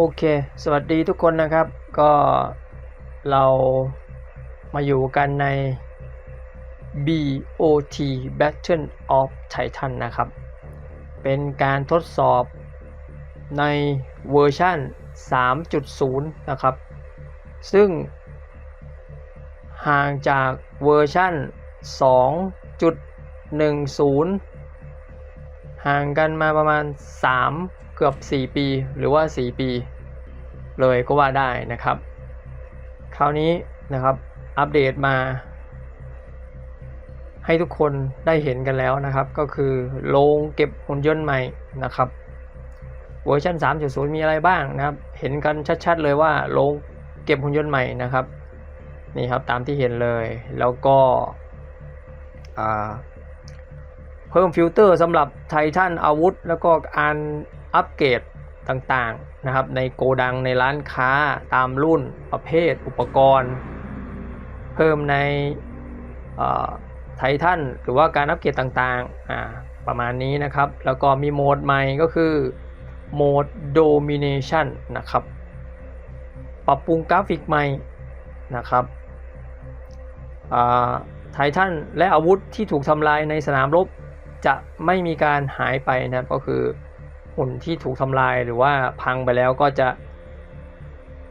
โอเค สวัสดีทุกคนนะครับ ก็เรามาอยู่กันใน BOT Battle of Titan นะครับ เป็นการทดสอบในเวอร์ชัน3.0 นะครับ ซึ่งห่างจากเวอร์ชัน2.10 ห่างกันมาประมาณ 3 เกือบ 4 ปีหรือว่า 4 ปี เลยก็ว่าได้นะครับ คราวนี้นะครับอัปเดตมา ให้ทุกคนได้เห็นกันแล้วนะครับ ก็คือโรงเก็บหุ่นยนต์ใหม่นะครับเวอร์ชัน3.0 มีอะไรบ้างนะครับ เห็นกันชัดๆเลยว่าโรงเก็บหุ่นยนต์ใหม่นะครับนี่ครับตามที่เห็นเลยแล้วก็เพิ่มฟิลเตอร์สำหรับไททันอาวุธ แล้วก็การ อัปเกรดต่างๆนะครับ ในโกดังในร้านค้าตามรุ่นประเภทอุปกรณ์ เพิ่มในไททันหรือว่าการอัปเกรดต่างๆประมาณนี้นะครับ แล้วก็มีโหมดใหม่ก็คือโหมด Domination นะครับ ปรับปรุงกราฟิกใหม่นะครับไททันและอาวุธที่ถูกทำลายในสนามรบจะไม่มีการหายไปนะก็คือ หุ่นที่ถูกทำลายหรือว่าพังไปแล้วก็จะ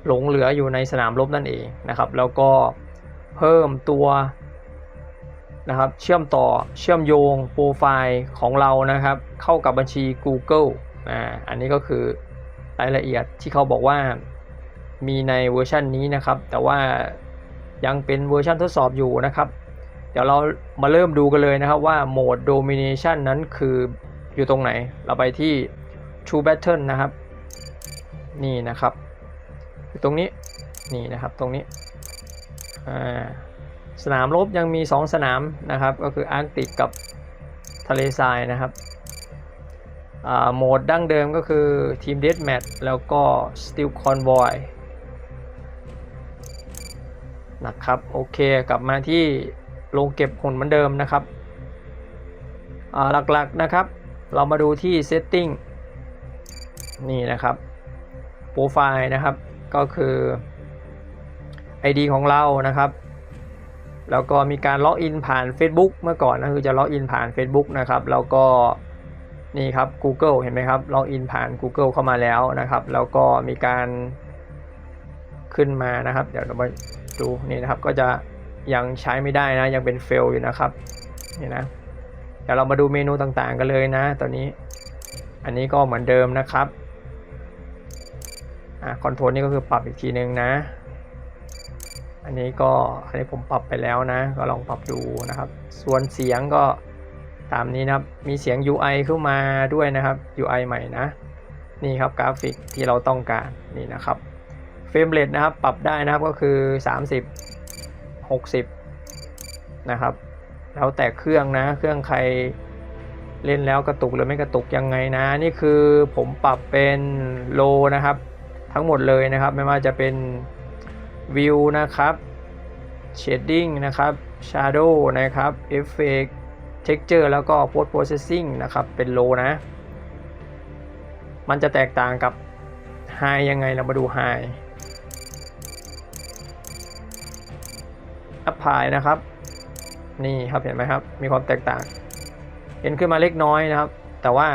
หลงเหลืออยู่ในสนามรบนั่นเองนะครับ แล้วก็เพิ่มตัวนะครับเชื่อมต่อเชื่อมโยงโปรไฟล์ของเรานะครับ เข้ากับบัญชี Google อ่าอันนี้ก็คือรายละเอียดที่เขาบอกว่ามีในเวอร์ชันนี้นะครับ แต่ว่ายังเป็นเวอร์ชันทดสอบอยู่นะครับ เดี๋ยวเรามาเริ่มดูกันเลยนะครับว่าโหมด Domination นั้นคืออยู่ตรงไหน เราไปที่ True Battle นะครับ นี่นะครับตรงนี้นี่นะครับตรงนี้สนามรบยังมี 2 สนามนะครับ ก็คืออาร์กติกกับทะเลทรายนะครับโหมดดั้งเดิมก็คือทีมเดสแมทแล้วก็ Steel Convoy นะครับโอเคกลับมาที่ลงเก็บหุ่นเหมือนเดิมนะครับหลักๆนะครับ เรามาดูที่ setting นี่นะครับโปรไฟล์นะครับก็คือ ID ของเรานะครับ แล้วก็มีการล็อกอินผ่าน Facebook เมื่อก่อนนะคือจะล็อกอินผ่าน Facebook นะครับ แล้วก็นี่ครับ Google เห็นไหมครับล็อกอินผ่าน Google เข้ามาแล้วนะครับ แล้วก็มีการขึ้นมานะครับ เดี๋ยวเรามาดูนี่นะครับก็จะยังใช้ไม่ได้นะยังเป็นเฟลอยู่นะครับนี่นะเดี๋ยวเรามาดูเมนูต่างๆกันเลยนะตอนนี้ อันนี้ก็เหมือนเดิมนะครับ อ่าคอนโทรลนี่ก็คือปรับอีกทีนึงนะ อันนี้ก็อันนี้ผมปรับไปแล้วนะ ก็ลองปรับดูนะครับ ส่วนเสียงก็ตามนี้นะครับ มีเสียง UI เข้ามาด้วยนะครับ UI ใหม่นะ นี่ครับกราฟิกที่เราต้องการนี่นะครับเฟรมเรทนะครับปรับได้นะครับก็คือ 30 60 นะครับ แล้วแต่เครื่องนะ เครื่องใครเล่นแล้วกระตุกหรือไม่กระตุกยังไงนะ นี่คือผมปรับเป็นโลนะครับ ทั้งหมดเลยนะครับ ไม่ว่าจะเป็นวิวนะครับเชดดิ้งนะครับชาร์โดนะครับเอฟเฟกต์เท็กเจอร์แล้วก็โพสต์โปรเซสซิ่งนะครับ เป็นโลนะ มันจะแตกต่างกับไฮยังไงเรามาดูไฮอัพพายนะครับ นี่ครับเห็นไหมครับ มีความแตกต่าง เห็นขึ้นมาเล็กน้อยนะครับ แต่ว่า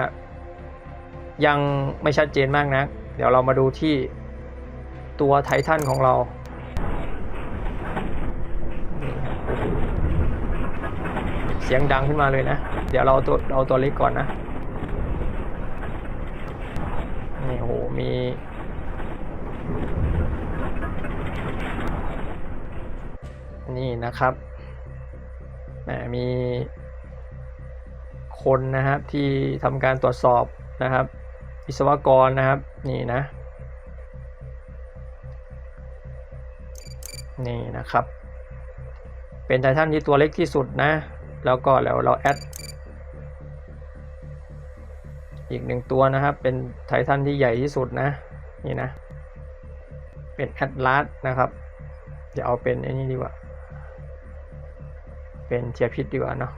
ยังไม่ชัดเจนมากนะ เดี๋ยวเรามาดูที่ตัวไททันของเรา เสียงดังขึ้นมาเลยนะ เดี๋ยวเราตัวเอาตัวเล็กก่อนนะ นี่โหมีนี่นะครับมีคนนะครับที่ทำการตรวจสอบนะครับ วิศวกรนะครับ นี่นะ นี่นะครับ เป็นไททันที่ตัวเล็กที่สุดนะ แล้วก็แล้วเราแอดอีกหนึ่งตัวนะครับ เป็นไททันที่ใหญ่ที่สุดนะ นี่นะ เป็นแอดลาสนะครับ จะเอาเป็นไอ้นี่ดีกว่า เป็นเทียพิษดีกว่าเนาะ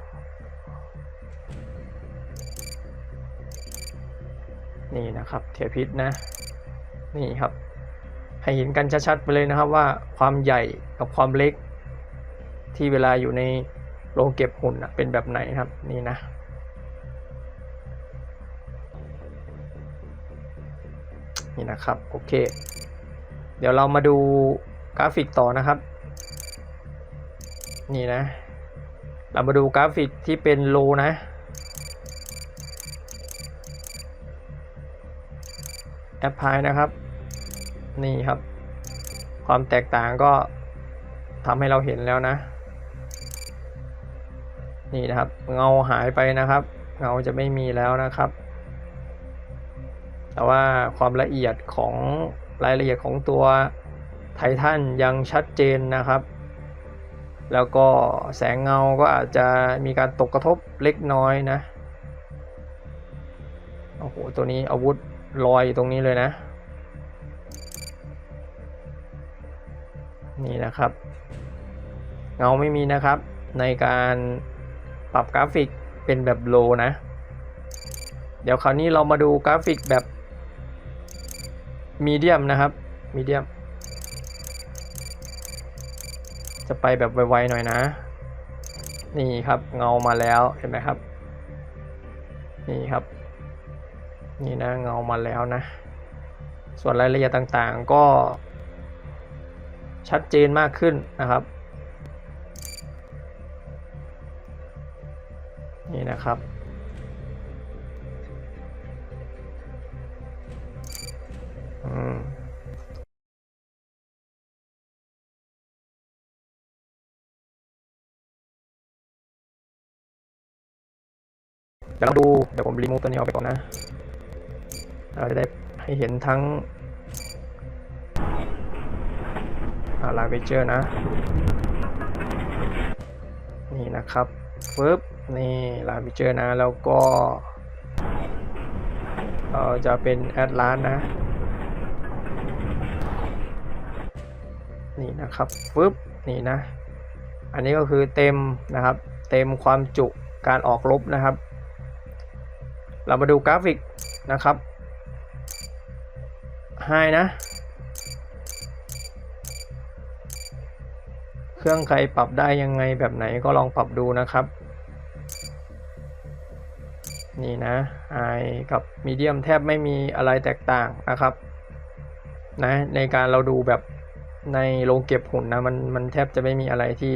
นี่นะครับเทียพิษนะ นี่ครับ ให้เห็นกันชัดๆไปเลยนะครับว่าความใหญ่กับความเล็ก ที่เวลาอยู่ในโรงเก็บหุ่นเป็นแบบไหนครับนี่นะนี่นะครับโอเค เดี๋ยวเรามาดูกราฟิกต่อนะครับ นี่นะ เรามาดูกราฟิกที่เป็นโลนะ แอปพลายนะครับ นี่ครับ ความแตกต่างก็ทำให้เราเห็นแล้วนะ นี่นะครับ เงาหายไปนะครับ เงาจะไม่มีแล้วนะครับ แต่ว่าความละเอียดของรายละเอียดของตัวไททันยังชัดเจนนะครับ แล้วก็แสงเงาก็อาจจะมีการตกกระทบเล็กน้อยนะ โอ้โห ตัวนี้อาวุธ ลอยอยู่ตรงนี้เลยนะ นี่นะครับ เงาไม่มีนะครับ ในการปรับกราฟิกเป็นแบบโลนะ เดี๋ยวคราวนี้เรามาดูกราฟิกแบบมีเดียมนะครับมีเดียมจะไปแบบไวๆหน่อยนะ นี่ครับเงามาแล้วเห็นไหมครับ นี่ครับ นี่นะเงามาแล้วนะ ส่วนรายละเอียดต่างๆก็ ชัดเจนมากขึ้นนะครับ นี่นะครับเดี๋ยวเราดู เดี๋ยวผมรีมูฟตัวนี้ออกไปก่อนนะ เราจะได้ให้เห็นทั้งลายเวเจอร์นะ นี่นะครับฟึบนี่ลายเวเจอร์นะ แล้วก็เออจะเป็นแอดลานนะ นี่นะครับฟึบนี่นะ อันนี้ก็คือเต็มนะครับ เต็มความจุการออกลบนะครับ เรามาดูกราฟิกนะครับ ไฮนะ เครื่องใครปรับได้ยังไงแบบไหนก็ลองปรับดูนะครับ นี่นะไอกับมีเดียมแทบไม่มีอะไรแตกต่างนะครับนะในการเราดูแบบในโรงเก็บหุ่นนะมันมันแทบจะไม่มีอะไรที่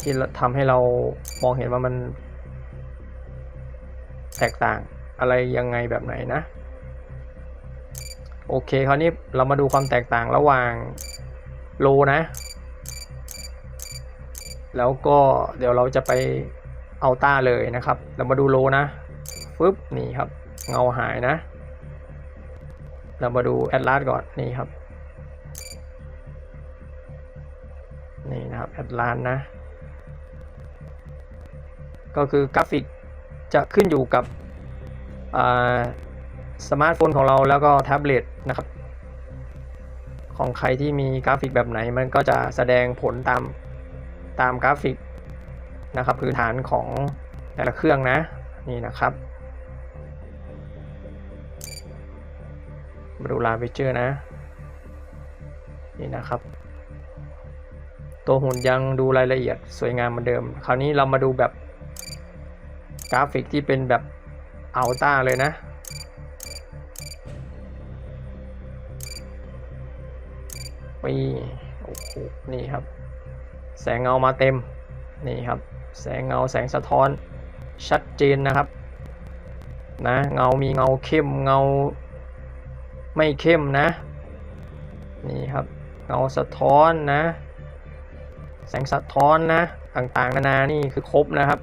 ที่ทำให้เรามองเห็นว่ามัน แตกต่างอะไรยังไงแบบไหนนะ โอเคคราวนี้เรามาดูความแตกต่างระหว่างโลนะ แล้วก็เดี๋ยวเราจะไปเอาต้าเลยนะครับ เรามาดูโลนะฟึบนี่ครับ เงาหายนะ เรามาดูแอดลาสก่อนนี่ครับ นี่นะครับแอดลาสนะ ก็คือกราฟิกจะขึ้นอยู่กับ สมาร์ทโฟนของเราแล้วก็แท็บเล็ตนะครับ ของใครที่มีกราฟิกแบบไหนมันก็จะแสดงผลตามตามกราฟิกนะครับพื้นฐานของแต่ละเครื่องนะนี่นะครับมาดูลาเวเจอร์นะ นี่นะครับ ตัวหุ่นยังดูรายละเอียดสวยงามเหมือนเดิม คราวนี้เรามาดูแบบกราฟิกที่เป็นแบบอัลต้าเลยนะ ปีโอ้โหนี่ครับ แสงเงามาเต็มนี่ครับ แสงเงาแสงสะท้อนชัดเจนนะครับนะเงามีเงาเข้มเงาไม่เข้มนะนี่ครับเงาสะท้อนนะ แสงสะท้อนนะต่างๆนานานี่คือครบนะครับ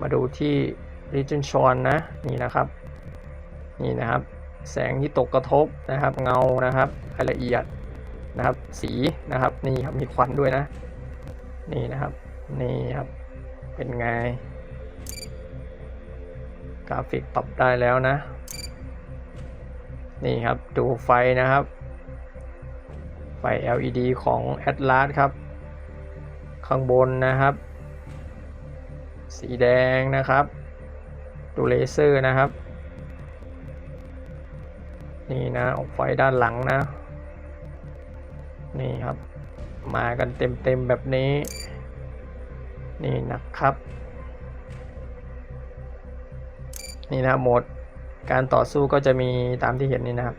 มาดูที่ region s h o n นะนี่นะครับนี่นะครับ แสงที่ตกกระทบนะครับ เงานะครับรายละเอียดนะครับ สีนะครับนี่ครับมีควันด้วยนะ นี่นะครับนี่ครับเป็นไง กราฟิกปรับได้แล้วนะ นี่ครับดูไฟนะครับ ไฟ LED ของ Atlas ครับ ข้างบนนะครับ สีแดงนะครับ ดูเลเซอร์นะครับ นี่นะออกไฟด้านหลังนะ นี่ครับ มากันเต็มๆแบบนี้ นี่นะครับ นี่นะโหมดการต่อสู้ก็จะมีตามที่เห็นนี่นะครับ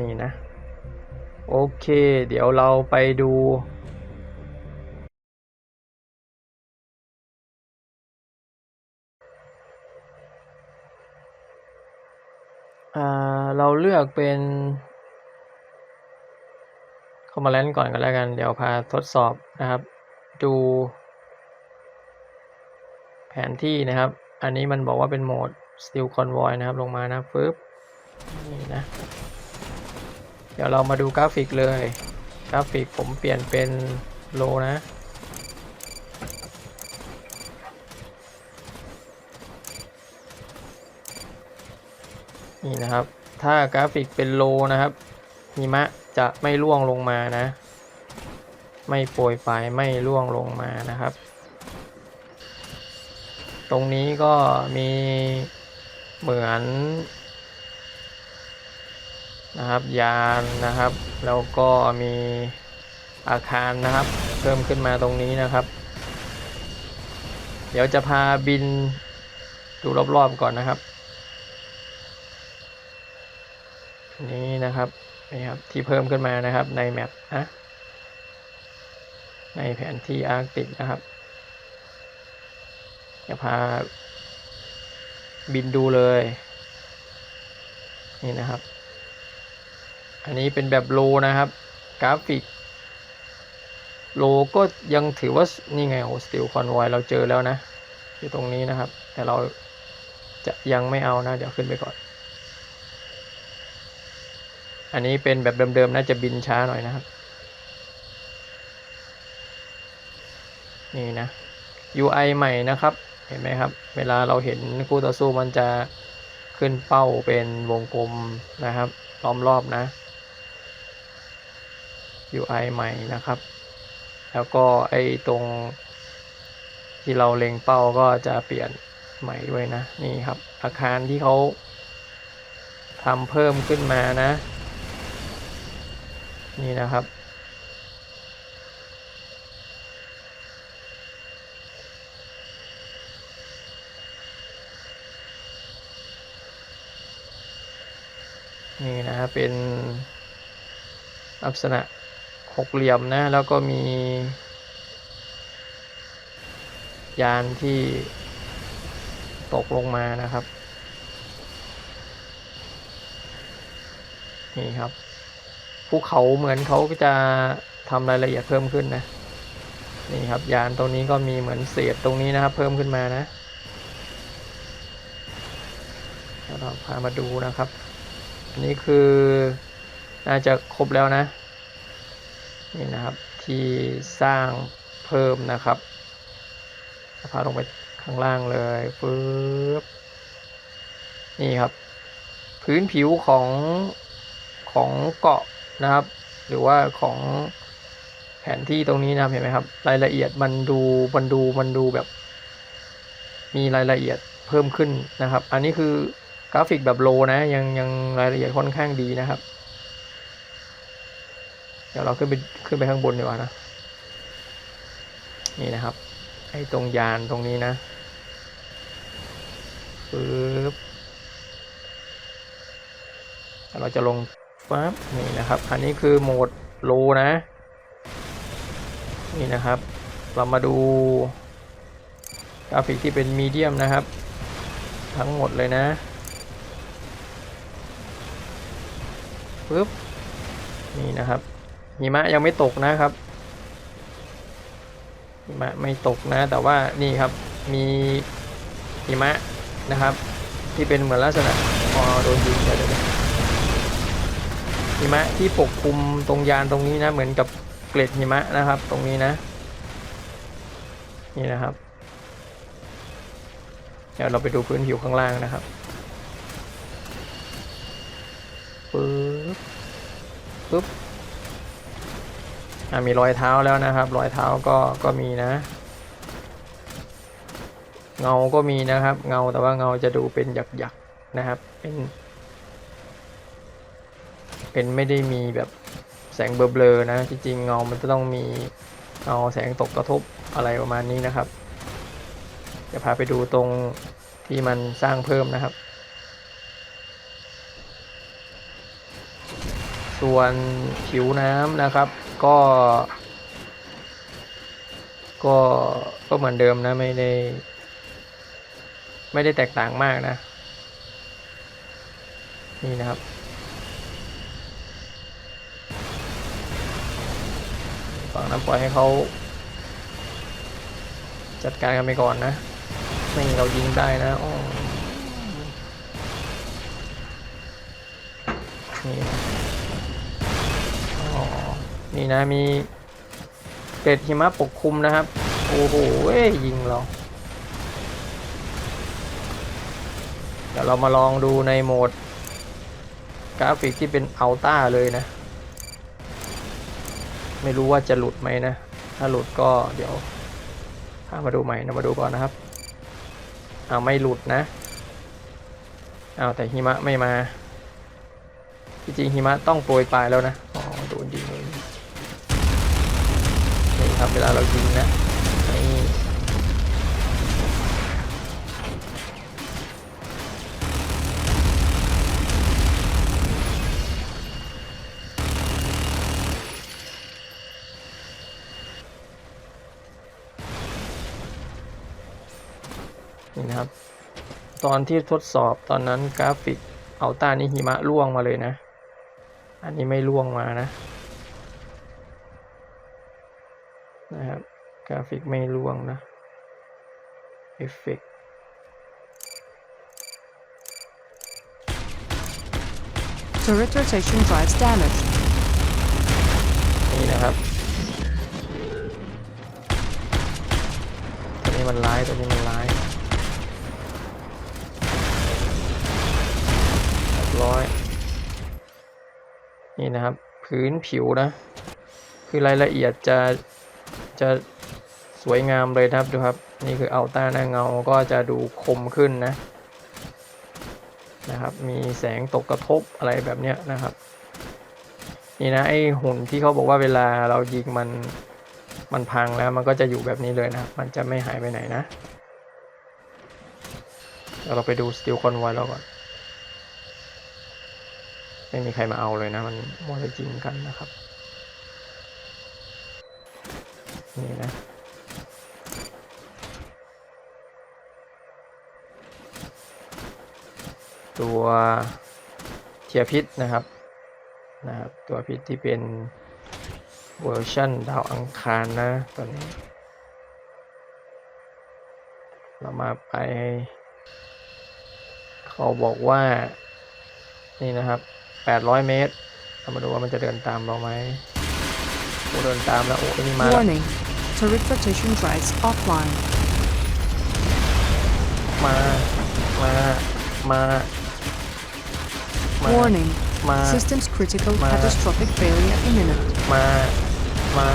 นี่นะ โอเค เดี๋ยวเราไปดู ลือกเป็นคอมมาแลนก่อนกันแล้วกัน เดี๋ยวพาทดสอบนะครับ ดูแผนที่นะครับ อันนี้มันบอกว่าเป็นโหมด Steel Convoy นะครับ ลงมานะฟึบนี่นะ เดี๋ยวเรามาดูกราฟิกเลย กราฟิกผมเปลี่ยนเป็นโลนะนี่นะครับ ถ้ากราฟิกเป็นโลนะครับหิมะจะไม่ร่วงลงมานะ ไม่โปรยปลายไม่ร่วงลงมานะครับ ตรงนี้ก็มีเหมือนนะครับยานนะครับ แล้วก็มีอาคารนะครับ เพิ่มขึ้นมาตรงนี้นะครับ เดี๋ยวจะพาบินดูรอบๆก่อนนะครับ นี่นะครับนี่ครับ ที่เพิ่มขึ้นมานะครับในแมปนะในแผนที่อาร์กติกนะครับ จะพาบินดูเลย นี่นะครับ อันนี้เป็นแบบโลนะครับ กราฟิก โลก็ยังถือว่า นี่ไงโอ้สติลคอนไวเราเจอแล้วนะ อยู่ตรงนี้นะครับ แต่เราจะยังไม่เอานะ เดี๋ยวขึ้นไปก่อน อันนี้เป็นแบบเดิมๆน่าจะบินช้าหน่อยนะครับ นี่นะ UI ใหม่นะครับ เห็นไหมครับ เวลาเราเห็นคู่ต่อสู้มันจะขึ้นเป้าเป็นวงกลมนะครับล้อมรอบนะ UI ใหม่นะครับ แล้วก็ไอ้ตรงที่เราเล็งเป้าก็จะเปลี่ยนใหม่ด้วยนะ นี่ครับ อาคารที่เขาทำเพิ่มขึ้นมานะ นี่นะครับ นี่นะเป็นลักษณะหกเหลี่ยมนะ แล้วก็มี ยานที่ตกลงมานะครับ นี่ครับ ภูเขาเหมือนเขาจะทำรายละเอียดเพิ่มขึ้นนะนี่ครับยานตรงนี้ก็มีเหมือนเศษตรงนี้นะครับ เพิ่มขึ้นมานะเดี๋ยวเราพามาดูนะครับ อันนี้คือน่าจะครบแล้วนะนี่นะครับที่สร้างเพิ่มนะครับพาลงไปข้างล่างเลยปึ๊บนี่ครับ พื้นผิวของของเกาะ นะครับ หรือว่าของแผนที่ตรงนี้นะครับเห็นไหมครับ รายละเอียดมันดูมันดูมันดูแบบ มีรายละเอียดเพิ่มขึ้นนะครับ อันนี้คือกราฟิกแบบโลนะยังยังรายละเอียดค่อนข้างดีนะครับ เดี๋ยวเราขึ้นไปขึ้นไปข้างบนดีกว่านะ นี่นะครับ ไอ้ตรงยานตรงนี้นะปึ๊บเราจะลง ปั๊บนี่นะครับ อันนี้คือโหมดโลนะ นี่นะครับ เรามาดูกราฟิกที่เป็นมีเดียมนะครับ ทั้งหมดเลยนะปึ๊บนี่นะครับหิมะยังไม่ตกนะครับหิมะไม่ตกนะ แต่ว่านี่ครับมีหิมะนะครับ ที่เป็นเหมือนลักษณะพอโดนยิงเดี๋ยวเดี๋ย หิมะที่ปกคลุมตรงยานตรงนี้นะ เหมือนกับเกล็ดหิมะนะครับ ตรงนี้นะ นี่นะครับ เดี๋ยวเราไปดูพื้นผิวข้างล่างนะครับปึ๊บปึ๊บอะมีรอยเท้าแล้วนะครับ รอยเท้าก็ก็มีนะ เงาก็มีนะครับ เงาแต่ว่าเงาจะดูเป็นหยักๆนะครับ เป็น เป็นไม่ได้มีแบบแสงเบลอๆนะ จริงๆเงามันจะต้องมีเงาแสงตกกระทบอะไรประมาณนี้นะครับ จะพาไปดูตรงที่มันสร้างเพิ่มนะครับ ส่วนผิวน้ำนะครับ ก็ ก็ก็เหมือนเดิมนะไม่ได้ ไม่ได้แตกต่างมากนะ นี่นะครับ ฝั่งน้ำปล่อยให้เขาจัดการกันไปก่อนนะไม่เรายิงได้นะนี่นี่นะมีเกล็ดหิมะปกคลุมนะครับ โอ้โหเว้ยยิงเราเดี๋ยวเรามาลองดูในโหมดกราฟิกที่เป็นอัลต้าเลยนะ ไม่รู้ว่าจะหลุดไหมนะ ถ้าหลุดก็เดี๋ยวพามาดูใหม่นะมาดูก่อนนะครับเอาไม่หลุดนะเอาแต่หิมะไม่มาจริงหิมะต้องโปรยปลายแล้วนะอ๋อโดนยิงเลยนี่ครับเวลาเรายิงนะ นี่นะครับ ตอนที่ทดสอบตอนนั้นกราฟิกอัลต้านี่หิมะร่วงมาเลยนะ อันนี้ไม่ร่วงมานะนะครับกราฟิกไม่ร่วงนะเอฟเฟก Turret rotation drives damaged. นี่นะครับตัวนี้มันร้ายตัวนี้มันร้าย ร้อยนี่นะครับพื้นผิวนะ คือรายละเอียดจะจะสวยงามเลยครับดูครับ นี่คือเอาต้าหน้าเงาก็จะดูคมขึ้นนะนะครับ มีแสงตกกระทบอะไรแบบเนี้ยนะครับ นี่นะไอหุ่นที่เขาบอกว่าเวลาเรายิงมันมันพังแล้วมันก็จะอยู่แบบนี้เลยนะมันจะไม่หายไปไหนนะเดี๋ยวเราไปดูสติลคอนไวเราก่อน ไม่มีใครมาเอาเลยนะ มันมัวแต่ยิงกันนะครับ นี่นะตัวเทียพิษนะครับนะครับตัวพิษที่เป็นเวอร์ชันดาวอังคารนะตัวนี้ เรามาไป เขาบอกว่า นี่นะครับ 800 เมตรเรามาดูว่ามันจะเดินตามเราไหมโอ้เดินตามแล้วโอ้ยนี่มาแล้ว Warning. Turret rotation drives offline. มา มา มา มา Warning. มา Systems critical. Ma- Catastrophic failure imminent. มา มา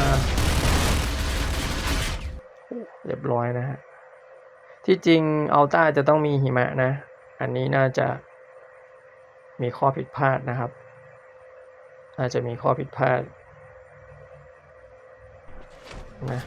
เรียบร้อยนะฮะ ที่จริงอัลต้าจะต้องมีหิมะนะ อันนี้น่าจะ มีข้อผิดพลาดนะครับน่าจะมีข้อผิดพลาดนะ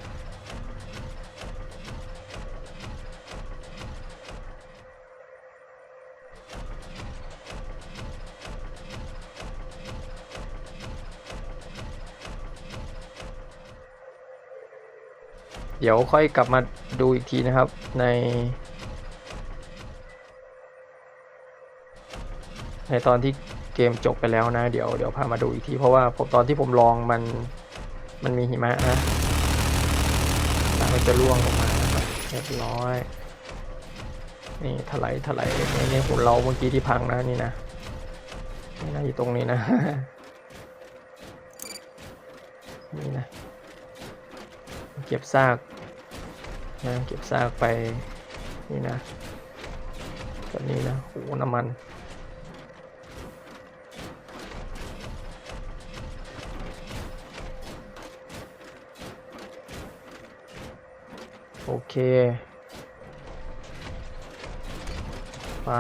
เดี๋ยวค่อยกลับมาดูอีกทีนะครับใน ในตอนที่เกมจบไปแล้วนะ เดี๋ยวเดี๋ยวพามาดูอีกที เพราะว่าผมตอนที่ผมลองมันมันมีหิมะนะมันจะร่วงลงมาเรียบร้อย นี่ถลายถลายนี่นี่หุ่นเราเมื่อกี้ที่พังนะนี่นะนี่นะอยู่ตรงนี้นะนี่นะเก็บซากนะเก็บซากไปนี่นะตัวนี้นะโอ้น้ำมัน โอเค ไป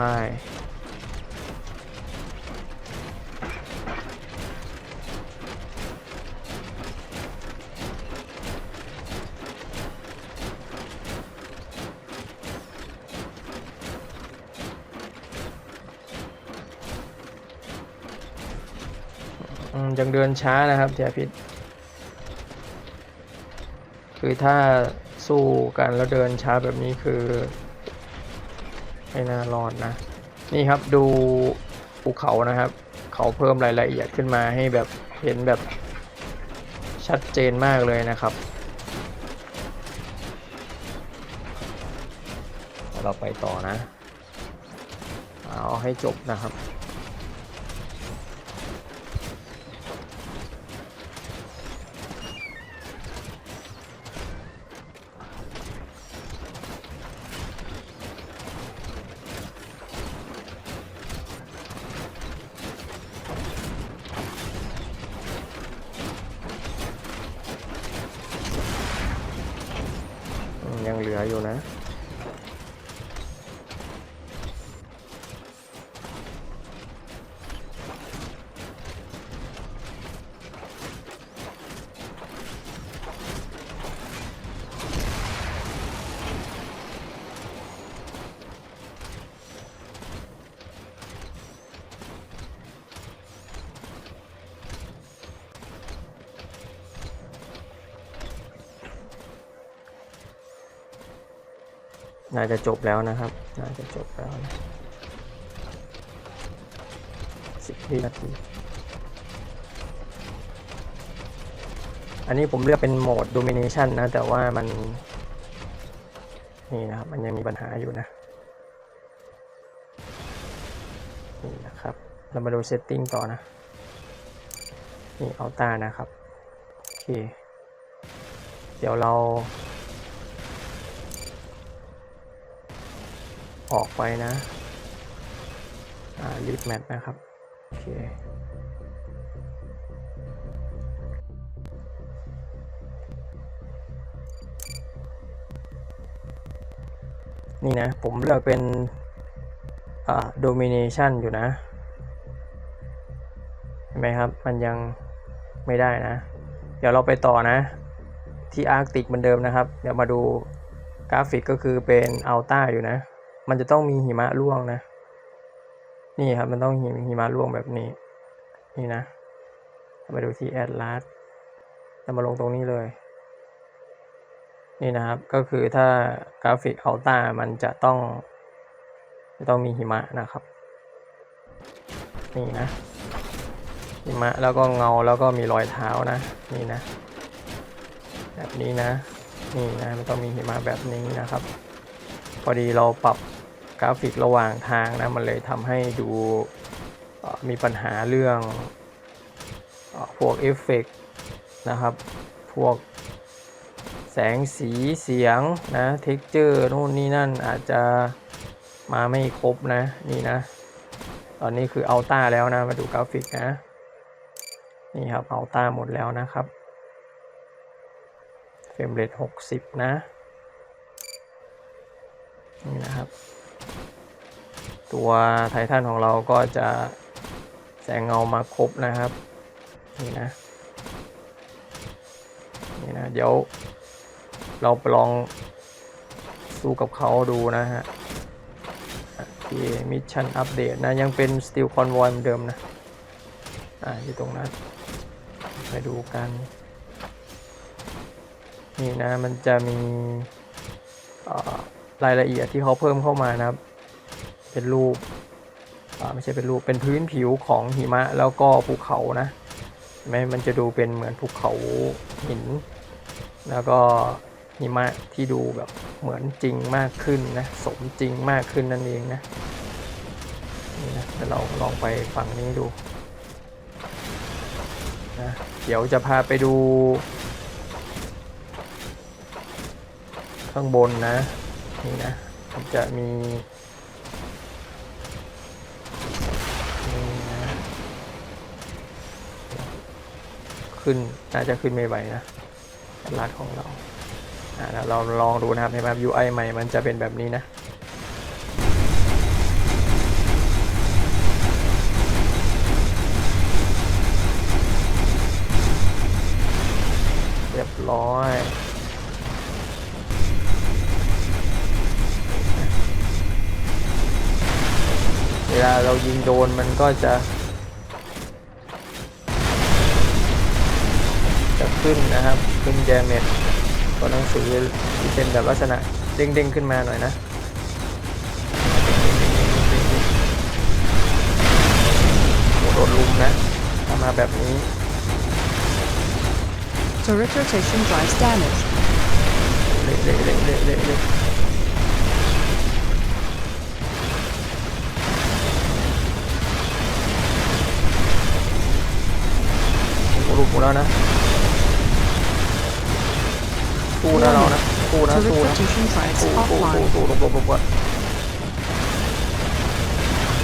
ยังเดินช้านะครับเทียพิษคือถ้า สู้กันแล้วเดินช้าแบบนี้คือไม่น่ารอดนะ นี่ครับดูภูเขานะครับ เขาเพิ่มรายละเอียดขึ้นมาให้แบบเห็นแบบชัดเจนมากเลยนะครับ เราไปต่อนะ เอาให้จบนะครับ อืมยังเหลืออยู่ นะ น่าจะจบแล้วนะครับ น่าจะจบแล้วนะสิบวินาที อันนี้ผมเลือกเป็นโหมด Domination นะ แต่ว่ามัน นี่นะครับ มันยังมีปัญหาอยู่นะ นี่นะครับ เรามาดู Setting ต่อนะ นี่เอาตานะครับ โอเค เดี๋ยวเรา ออกไปนะ อ่าลิฟแมทนะครับ โอเคนี่นะ ผมเลือกเป็นอ่า domination อยู่นะ เห็นไหมครับ มันยังไม่ได้นะ เดี๋ยวเราไปต่อนะ ที่อาร์กติกเหมือนเดิมนะครับ เดี๋ยวมาดูกราฟิกก็คือเป็นอัลต้าอยู่นะ มันจะต้องมีหิมะร่วงนะ นี่ครับ มันต้องหิหิมะร่วงแบบนี้ นี่นะ มาดูที่แอดลาสจะมาลงตรงนี้เลย นี่นะครับ ก็คือถ้ากราฟิกเอัลต้ามันจะต้องจะต้องมีหิมะนะครับ นี่นะ หิมะแล้วก็เงาแล้วก็มีรอยเท้านะ นี่นะ แบบนี้นะ นี่นะมันต้องมีหิมะแบบนี้นะครับพอดีเราปรับ กราฟิกระหว่างทางนะมันเลยทำให้ดูมีปัญหาเรื่องอพวกเอฟเฟกต์นะครับ พวกแสงสีเสียงนะเท็กเจอร์นู่นนี่นั่นอาจจะมาไม่ครบนะนี่นะ ตอนนี้คืออัลต้าแล้วนะ มาดูกราฟิกนะ นี่ครับอัลต้าหมดแล้วนะครับเฟรมเรท60นะ นี่นะครับ ตัวไททันของเราก็จะแสงเงามาครบนะครับ นี่นะ นี่นะ เดี๋ยวเราไปลองสู้กับเขาดูนะฮะที่มิชชั่นอัปเดตนะ ยังเป็นสตีลคอนวอยเหมือนเดิมนะ อ่าอยู่ตรงนั้น ไปดูกัน นี่นะ มันจะมีอ่อ รายละเอียดที่เขาเพิ่มเข้ามานะครับ เป็นรูปไม่ใช่เป็นรูปเป็นพื้นผิวของหิมะแล้วก็ภูเขานะเห็นไหมมันจะดูเป็นเหมือนภูเขาหิน แล้วก็หิมะที่ดูแบบเหมือนจริงมากขึ้นนะสมจริงมากขึ้นนั่นเองนะนี่นะเดี๋ยวเราลองไปฝั่งนี้ดูนะเดี๋ยวจะพาไปดู ข้างบนนะ นี่นะมันจะมีนี่นะขึ้นน่าจะขึ้นไม่ไหวนะร้านของเราอ่าแล้วเราลองดูนะครับเห็นไหม UI ใหม่มันจะเป็นแบบนี้นะเรียบร้อย วลาเรายิงโดนมันก็จะขึ้นนะครับ ขึ้นแจเมตตัวหนังสือที่เป็นแบบลักษณะเด้งๆขึ้นมาหน่อยนะโอ้โดนลุมนะถ้ามาแบบนี้ Turret rotation drives damaged. เละเละเละเละเละ เละโอ้โหลุมหมดแล้วนะสู้นะเรานะสู้นะ Turret สู้นะ rotation drives สู้สู้สู้ offline. สู้ลงลงลงก่อน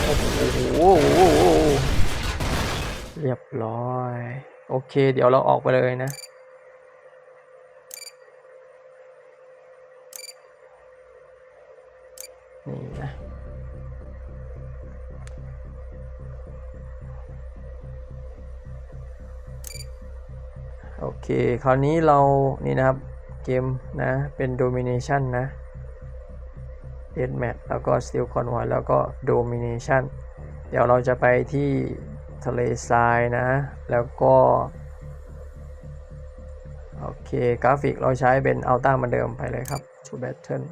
โอ้โหโอ้โหโอ้โหเรียบร้อย โอเค เดี๋ยวเราออกไปเลยนะนี่นะ โอเค คราวนี้เรานี่นะครับเกมนะ เป็น domination นะ dead match แล้วก็ steel convoy แล้วก็ domination เดี๋ยวเราจะไปที่ทะเลทรายนะ แล้วก็ โอเค กราฟิกเราใช้เป็น Alta เหมือนเดิมไปเลยครับ to battle